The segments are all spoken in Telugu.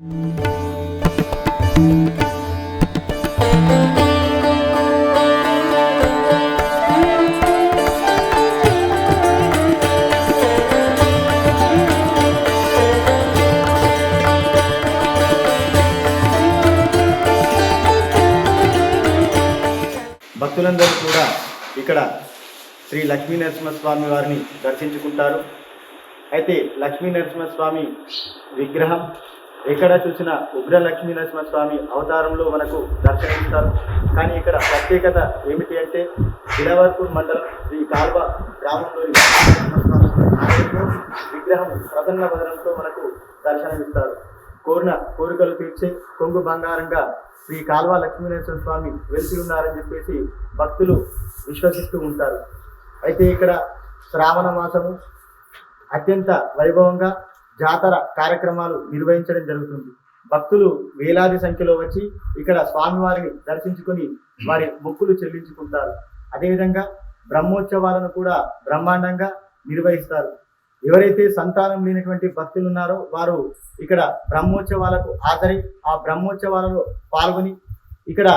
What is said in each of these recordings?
భక్తులందరూ కూడా ఇక్కడ శ్రీ లక్ష్మీ నరసింహస్వామి వారిని దర్శించుకుంటారు. అయితే లక్ష్మీ నరసింహస్వామి విగ్రహం ఎక్కడ చూసిన ఉగ్ర లక్ష్మీ నరసింహస్వామి అవతారంలో మనకు దర్శనమిస్తారు. కానీ ఇక్కడ ప్రత్యేకత ఏమిటి అంటే ఇడవర్పూర్ మండలం శ్రీ కాల్వ గ్రామంలోని విగ్రహం ప్రసన్న వదనంతో మనకు దర్శనమిస్తారు. కోరిన కోరికలు తీర్చే కొంగు బంగారంగా శ్రీ కాల్వ లక్ష్మీనరసింహ స్వామి వెలిసి ఉన్నారని చెప్పేసి భక్తులు విశ్వసిస్తూ ఉంటారు. అయితే ఇక్కడ శ్రావణ మాసము అత్యంత వైభవంగా జాతర కార్యక్రమాలు నిర్వహించడం జరుగుతుంది. భక్తులు వేలాది సంఖ్యలో వచ్చి ఇక్కడ స్వామివారిని దర్శించుకొని వారి మొక్కులు చెల్లించుకుంటారు. అదేవిధంగా బ్రహ్మోత్సవాలను కూడా బ్రహ్మాండంగా నిర్వహిస్తారు. ఎవరైతే సంతానం లేనటువంటి భక్తులు ఉన్నారో వారు ఇక్కడ బ్రహ్మోత్సవాలకు హాజరై ఆ బ్రహ్మోత్సవాలలో పాల్గొని ఇక్కడ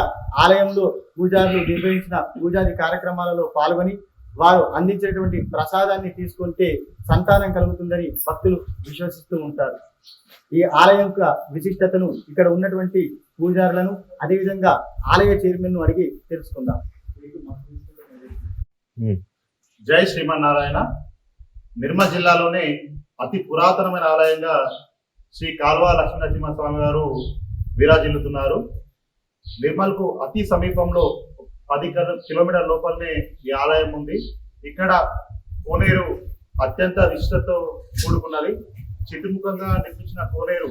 ఆలయంలో పూజారులు నిర్వహించిన పూజాది కార్యక్రమాలలో పాల్గొని వారు అందించినటువంటి ప్రసాదాన్ని తీసుకుంటే సంతానం కలుగుతుందని భక్తులు విశ్వసిస్తూ ఉంటారు. ఈ ఆలయం యొక్క విశిష్టతను ఇక్కడ ఉన్నటువంటి పూజారులను అదేవిధంగా ఆలయ చైర్మన్ను అడిగి తెలుసుకుందాం. జై శ్రీమన్నారాయణ. నిర్మల్ జిల్లాలోనే అతి పురాతనమైన ఆలయంగా శ్రీ కాల్వ లక్ష్మీనరసింహ స్వామి గారు విరాజిల్లుతున్నారు. నిర్మల్కు అతి సమీపంలో పది కిలో- కిలోమీటర్ లోపలనే ఈ ఆలయం ఉంది. ఇక్కడ కోనేరు అత్యంత విశిష్టతో కూడుకున్నది. చిట్టుముఖంగా నిర్మించిన కోనేరు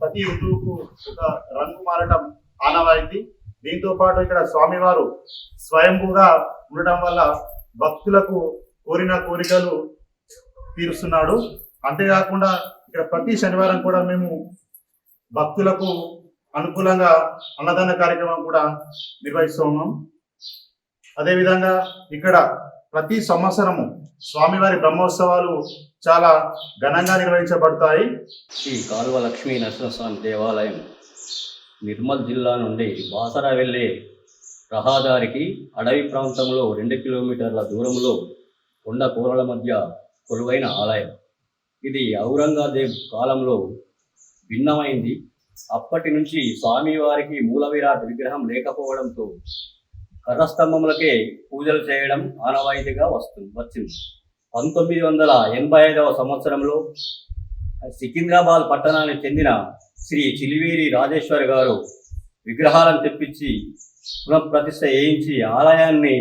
ప్రతి ఋతువుకు ఒక రంగు మారటం ఆనవాయితీ. దీంతో పాటు ఇక్కడ స్వామివారు స్వయంభూగా ఉండటం వల్ల భక్తులకు కోరిన కోరికలు తీరుస్తున్నాడు. అంతేకాకుండా ఇక్కడ ప్రతి శనివారం కూడా మేము భక్తులకు అనుకూలంగా అన్నదాన కార్యక్రమం కూడా నిర్వహిస్తూ ఉన్నాం. అదేవిధంగా ఇక్కడ ప్రతి సంవత్సరము స్వామివారి బ్రహ్మోత్సవాలు చాలా ఘనంగా నిర్వహించబడతాయి. శ్రీ కాలువ లక్ష్మీ నరసింహస్వామి దేవాలయం నిర్మల్ జిల్లా నుండి బాసరా వెళ్ళే రహదారికి అడవి ప్రాంతంలో రెండు కిలోమీటర్ల దూరంలో కొండ కూరల మధ్య కొలువైన ఆలయం. ఇది ఔరంగజేబ్ కాలంలో భిన్నమైంది. అప్పటి నుంచి స్వామివారికి మూల విరాట్ విగ్రహం లేకపోవడంతో కథస్తంభములకే పూజలు చేయడం ఆనవాయితీగా వస్తుంది వచ్చింది. పంతొమ్మిది వందల ఎనభై ఐదవ సంవత్సరంలో సికింద్రాబాద్ పట్టణానికి చెందిన శ్రీ చిలివేరి రాజేశ్వర్ గారు విగ్రహాలను తెప్పించి పునఃప్రతిష్ఠ చేయించి ఆలయాన్ని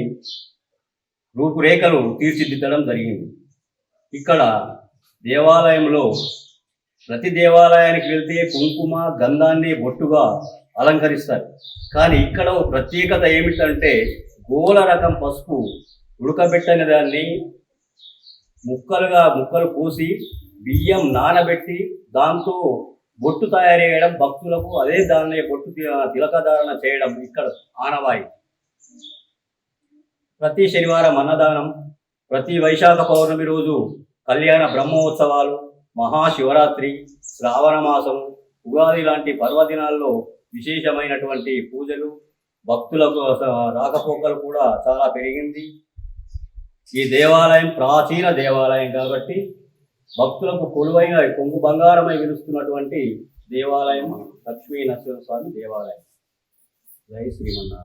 రూపురేఖలు తీర్చిదిద్దడం జరిగింది. ఇక్కడ దేవాలయంలో ప్రతి దేవాలయానికి వెళ్తే కుంకుమ గంధాన్ని బొట్టుగా అలంకరిస్తారు. కానీ ఇక్కడ ప్రత్యేకత ఏమిటంటే గోల రకం పసుపు ఉడకబెట్టని దాన్ని ముక్కలుగా ముక్కలు కోసి బియ్యం నానబెట్టి దాంతో బొట్టు తయారు చేయడం భక్తులకు అదే దాన్ని బొట్టు తిలకధారణ చేయడం ఇక్కడ ఆనవాయి ప్రతి శనివారం అన్నదానం ప్రతి వైశాఖ పౌర్ణమి రోజు కళ్యాణ బ్రహ్మోత్సవాలు మహాశివరాత్రి శ్రావణ మాసం ఉగాది లాంటి పర్వదినాల్లో విశేషమైనటువంటి పూజలు భక్తుల రాకపోకలు కూడా చాలా పెరిగింది. ఈ దేవాలయం ప్రాచీన దేవాలయం కాబట్టి భక్తులకు కొలువైన కొంగు బంగారమై విలుస్తున్నటువంటి దేవాలయం లక్ష్మీ నరసింహస్వామి దేవాలయం. జై శ్రీమన్నారాయణ.